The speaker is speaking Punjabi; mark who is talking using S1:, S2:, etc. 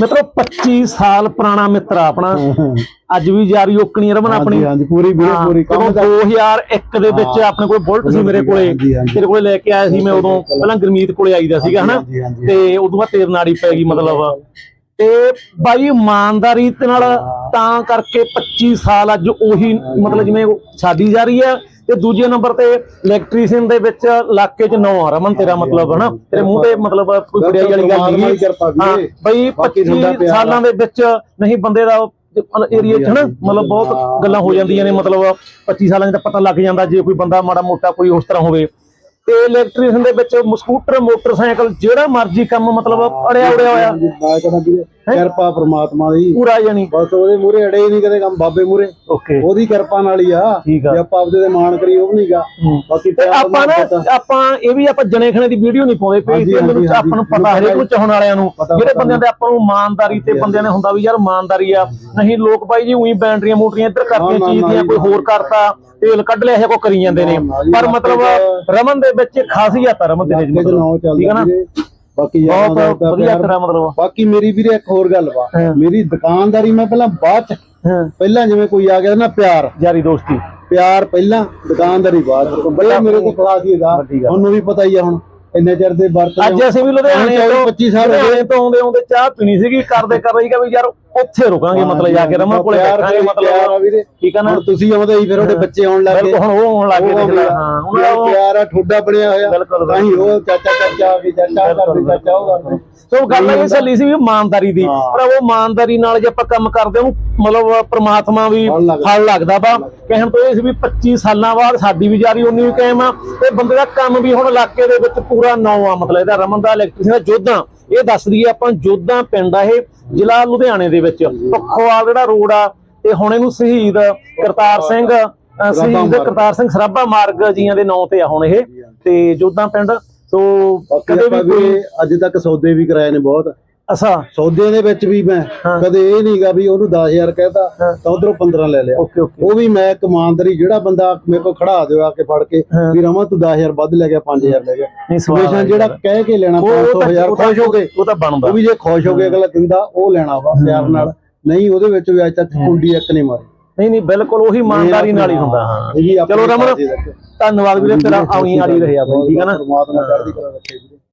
S1: ਮਿੱਤਰੋ 25 ਸਾਲ ਪੁਰਾਣਾ ਮਿੱਤਰ ਆ ਆਪਣਾ। ਅੱਜ ਵੀ ਯਾਰੀ ਓਕਣੀ ਰਮਨ ਆਪਣੀ।
S2: ਹਾਂਜੀ ਪੂਰੀ ਵੀਰੇ
S1: ਹਾਂ,
S2: ਪੂਰੀ ਕੰਮ
S1: ਜਦੋਂ 2001 ਦੇ ਵਿੱਚ। ਆਪਣੇ ਕੋਲ ਬੁਲਟ ਸੀ ਮੇਰੇ ਕੋਲੇ। ਤੇਰੇ ਕੋਲੇ ਲੈ ਕੇ ਆਇਆ ਸੀ ਮੈਂ ਉਦੋਂ। ਪਹਿਲਾਂ ਗੁਰਮੀਤ ਕੋਲੇ ਆਈਦਾ ਸੀਗਾ ਹਨਾ। ਤੇ ਉਦੋਂ ਬਾਅਦ ਤੇਰੇ ਨਾੜੀ ਪੈ ਗਈ ਮਤਲਬ। ਤੇ ਬਾਈ ਇਮਾਨਦਾਰੀ ਦੇ ਨਾਲ ਤਾਂ ਕਰਕੇ 25 ਸਾਲ ਅੱਜ ਉਹੀ ਮਤਲਬ ਜਿਵੇਂ ਛਾਦੀ ਜਾ ਰਹੀ ਹੈ ਤੇ ਦੂਜੇ ਨੰਬਰ ਤੇ ਇਲੈਕਟ੍ਰੀਸ਼ੀਅਨ ਦੇ ਵਿੱਚ ਇਲਾਕੇ 'ਚ ਨੌ ਆ ਰਮਨ ਤੇਰਾ ਮਤਲਬ ਹਨਾ? ਤੇਰੇ ਮੂੰਹ ਤੇ ਮਤਲਬ ਕੋਈ ਵਡਿਆਈ ਵਾਲੀ ਗੱਲ ਨਹੀਂ। ਹਾਂ। ਬਈ
S2: ਬਾਕੀ ਤੁਹਾਡਾ
S1: 25
S2: ਪਿਆਰ। ਆ।
S1: ਸਾਲਾਂ ਦੇ ਵਿੱਚ ਨਹੀਂ ਬੰਦੇ ਦਾ ਏਰੀਆ 'ਚ ਹਨਾ ਮਤਲਬ ਬਹੁਤ ਗੱਲਾਂ ਹੋ ਜਾਂਦੀਆਂ ਨੇ ਮਤਲਬ 25 ਸਾਲਾਂ 'ਚ ਤਾਂ ਪਤਾ ਲੱਗ ਜਾਂਦਾ ਜੇ ਕੋਈ ਬੰਦਾ ਮਾੜਾ ਮੋਟਾ ਕੋਈ ਉਸ ਤਰ੍ਹਾਂ ਹੋਵੇ। ਤੇ ਇਲੈਕਟ੍ਰੀਸ਼ੀਅਨ ਦੇ ਵਿੱਚ ਸਕੂਟਰ ਮੋਟਰਸਾਈਕਲ ਜਿਹੜਾ ਮਰਜ਼ੀ ਕੰਮ ਮਤਲਬ ਅੜਿਆ ਉੜਿਆ ਹੋਇਆ।
S2: ਮੈਂ ਕਹਿੰਦਾ ਵੀਰੇ ਕਿਰਪਾ ਪ੍ਰਮਾਤਮਾ ਦੀ।
S1: ਪੂਰਾ ਜਾਨੀ
S2: ਬਸ ਉਹਦੇ ਮੂਰੇ ਅੜੇ ਹੀ ਨਹੀਂ ਕਦੇ ਕੰਮ ਬਾਬੇ ਮੂਰੇ
S1: ਓਕੇ।
S2: ਉਹਦੀ ਕਿਰਪਾ ਨਾਲ ਹੀ ਆ। ਜੇ ਆਪਾਂ ਆਪਦੇ ਤੇ ਮਾਣ ਕਰੀ ਉਹ ਨਹੀਂਗਾ ਬਾਕੀ
S1: ਆਪਾਂ ਨਾ। ਆਪਾਂ ਇਹ ਵੀ ਆਪਾਂ ਜਣੇ ਖਣੇ ਦੀ ਵੀਡੀਓ ਨਹੀਂ ਪਾਉਂਦੇ
S2: ਹਾਂਜੀ,
S1: ਤੇ ਮੈਨੂੰ ਆਪਾਂ ਨੂੰ ਪਤਾ ਹਰੇਕ ਨੂੰ ਚਾਹਣ ਵਾਲਿਆਂ ਨੂੰ। ਜਿਹੜੇ ਬੰਦਿਆਂ ਦੇ ਆਪਾਂ ਨੂੰ ਇਮਾਨਦਾਰੀ ਤੇ ਬੰਦਿਆਂ ਨੇ ਹੁੰਦਾ ਵੀ ਯਾਰ ਇਮਾਨਦਾਰੀ ਆ। ਨਹੀਂ ਲੋਕ ਬਾਈ ਜੀ ਉਹੀ ਬੈਟਰੀਆਂ ਮੋਟਰੀਆਂ ਇੱਧਰ
S2: ਨਾ,
S1: ਚੀਜ਼ ਦੀਆਂ ਕੋਈ। ਹੋਰ ਕਰਤਾ। ਤੇਲ ਕੱਢ ਲਿਆ ਇਹ ਕੋ ਕਰੀ ਜਾਂਦੇ ਨੇ। ਪਰ ਮਤਲਬ ਰਮਨ ਦੇ ਵਿੱਚ ਖਾਸੀਅਤ ਆ ਰਮਨ ਦੇ ਵਿੱਚ ਠੀਕ ਹੈ ਨਾ?
S2: ਬਾਕੀ
S1: ਬਹੁਤ ਵਧੀਆ
S2: ਪਿਆਰ।
S1: ਤੇਰਾ ਮਤਲਬ
S2: ਬਾਕੀ ਮੇਰੀ ਵੀਰੇ ਇੱਕ ਹੋਰ ਗੱਲ ਵਾ। ਮੇਰੀ ਦੁਕਾਨਦਾਰੀ ਮੈਂ ਪਹਿਲਾਂ ਬਾਅਦ ਚ ਪਹਿਲਾਂ ਜਿਵੇਂ ਕੋਈ ਆ ਗਿਆ ਨਾ ਪਿਆਰ।
S1: ਯਾਰੀ ਦੋਸਤੀ।
S2: ਪਿਆਰ ਪਹਿਲਾਂ ਦੁਕਾਨਦਾਰੀ ਬਾਅਦ ਬੜਾ ਮੇਰੇ ਕੋਲ ਖਲਾਸ ਹੀ ਹੈਗਾ। ਤੁਹਾਨੂੰ ਵੀ ਪਤਾ ਹੀ ਆ ਹੁਣ ਇੰਨੇ ਚਿਰ ਦੇ ਵਰਤ
S1: ਅੱਜ ਅਸੀਂ ਵੀ ਲੁਧਿਆਣੇ ਤੋਂ
S2: 25 ਸਾਲ ਹੋ ਗਏ।
S1: ਤੋਂ ਆਉਂਦੇ ਆਉਂਦੇ ਚਾਹ ਪੀਣੀ ਸੀਗੀ ਕਰਦੇ ਕਰਦੇ ਸੀਗਾ ਵੀ ਯਾਰ ਉੱਥੇ ਰੁਕਾਂਗੇ ਮਤਲਬ ਜਾ ਕੇ ਰਮਨ ਕੋਲੇ ਬੈਠਾਂਗੇ ਮਤਲਬ ਠੀਕ ਆ ਨਾ?
S2: ਹੁਣ ਤੁਸੀਂ ਆਉਂਦੇ ਹੀ ਫਿਰ ਉਹਦੇ ਬੱਚੇ ਆਉਣ ਲੱਗ ਗਏ।
S1: ਹੁਣ ਉਹ ਆਉਣ ਲੱਗ ਗਏ ਦੇਖ ਲੈ ਹਾਂ ਉਹਨਾਂ ਦਾ
S2: ਪਿਆਰ ਆ ਠੋਡਾ ਬਣਿਆ ਹੋਇਆ। ਤਾਂ ਹੀ ਉਹ ਚਾਚਾ ਚਾਚਾ ਕੇ ਚਾਚਾ ਕਰਦੇ ਚਾਚਾ ਉਹ ਕਰਦੇ।
S1: ਸੋ ਗੱਲ ਇਹ ਚੱਲੀ ਸੀ ਵੀ ਇਮਾਨਦਾਰੀ ਦੀ।
S2: ਹਾਂ।
S1: ਪਰ ਉਹ ਇਮਾਨਦਾਰੀ ਨਾਲ ਜੇ ਆਪਾਂ ਕੰਮ ਕਰਦੇ ਉਹਨੂੰ ਮਤਲਬ ਪ੍ਰਮਾਤਮਾ ਵੀ
S2: ਫਲ ਲੱਗਦਾ।
S1: ਵਾ। ਕਹਿਣ ਤੋਂ ਇਹ ਸੀ ਵੀ 25 ਸਾਲਾਂ ਬਾਅਦ ਸਾਡੀ ਵੀ ਜਾਰੀ ਉਨੀ ਵੀ ਕਾਇਮ ਆ। ਤੇ ਬੰਦੇ ਦਾ ਕੰਮ ਵੀ ਹੁਣ ਇਲਾਕੇ ਦੇ ਵਿੱਚ ਪੂਰਾ ਨੌ ਆ। ਮਤਲਬ ਇਹਦਾ ਰਮਨ ਦਾ ਇਲੈਕਟ੍ਰੀਸ਼ਨ ਦਾ ਜੋਧਾ। ਇਹ ਦੱਸ ਦਈਏ ਆਪਾਂ ਜੋਧਾ ਪਿੰਡ ਆ ਇਹ। ਜ਼ਿਲ੍ਹਾ ਲੁਧਿਆਣੇ ਦੇ ਵਿੱਚ। ਪੱਖੋਵਾਲ ਜਿਹੜਾ ਰੋਡ ਆ ਤੇ ਹੁਣ ਇਹਨੂੰ ਸ਼ਹੀਦ ਕਰਤਾਰ ਸਿੰਘ ਸ਼ਹੀਦ। ਕਰਤਾਰ ਸਿੰਘ ਸਰਾਭਾ ਮਾਰਗ ਜੀਆਂ ਦੇ ਨਾਂ ਤੇ ਆ ਹੁਣ ਇਹ। ਤੇ ਜੋਧਾ ਪਿੰਡ ਸੋ ਕਦੇ ਵੀ
S2: ਅੱਜ ਤੱਕ ਸੌਦੇ ਵੀ ਕਰਾਏ ਨੇ ਬਹੁਤ।
S1: ਅਸਾ
S2: ਸੌਦਿਆਂ ਦੇ ਵਿੱਚ ਵੀ ਮੈਂ
S1: ਹਾਂ।
S2: ਕਦੇ ਇਹ ਨਹੀਂਗਾ ਵੀ ਉਹਨੂੰ 10000 ਕਹਿਤਾ
S1: ਹਾਂ।
S2: ਤਾਂ ਉਧਰੋਂ 15 ਲੈ ਲਿਆ।
S1: Okay okay.
S2: ਉਹ ਵੀ ਮੈਂ ਕਮਾਨਦਾਰੀ ਜਿਹੜਾ ਬੰਦਾ ਮੇਰੇ ਕੋਲ ਖੜਾ ਦਿਓ ਆ ਕੇ ਫੜ ਕੇ
S1: ਹਾਂ।
S2: ਵੀ ਰਮਾ ਤੂੰ 10000 ਵੱਧ ਲੈ ਗਿਆ 5000 ਲੈ ਗਿਆ।
S1: ਨਹੀਂ ਸਵਾਲ
S2: ਹਮੇਸ਼ਾ ਜਿਹੜਾ ਕਹਿ ਕੇ ਲੈਣਾ
S1: ਉਹ- ਉਹ
S2: 500
S1: ਤਾਂ-
S2: 1000
S1: ਉਹ ਤਾਂ-
S2: ਖੁਸ਼ ਹੋ ਗਏ।
S1: ਉਹ ਤਾਂ ਬਣਦਾ।
S2: ਉਹ ਵੀ ਜੇ ਖੁਸ਼ ਹੋ ਕੇ ਅਗਲਾ ਦਿੰਦਾ ਉਹ ਲੈਣਾ ਵਾ ਪਿਆਰ ਨਾਲ। ਨਹੀਂ ਉਹਦੇ ਵਿੱਚ ਵੀ ਅੱਜ ਤੱਕ ਕੁੰਡੀ ਇੱਕ ਨਹੀਂ ਮਾਰੀ।
S1: ਨਹੀਂ ਨਹੀਂ ਬਿਲਕੁਲ ਉਹੀ ਇਮਾਨਦਾਰੀ ਨਾਲ ਹੀ ਹੁੰਦਾ ਹਾਂ।
S2: ਇਹ ਵੀ ਆਪਣੇ
S1: ਚਲੋ ਰਮਨ। ਧੰਨਵਾਦ ਵੀਰੇ ਤੇਰਾ ਆਉਣੀ ਵਾਲੀ ਰਿਹਾ ਬਈ ਠੀਕ ਹੈ ਨਾ?
S2: ਪਰਮਾਤਮਾ ਚੜ੍ਹਦੀ ਕਲਾ ਰੱਖੇ ਵੀਰੇ।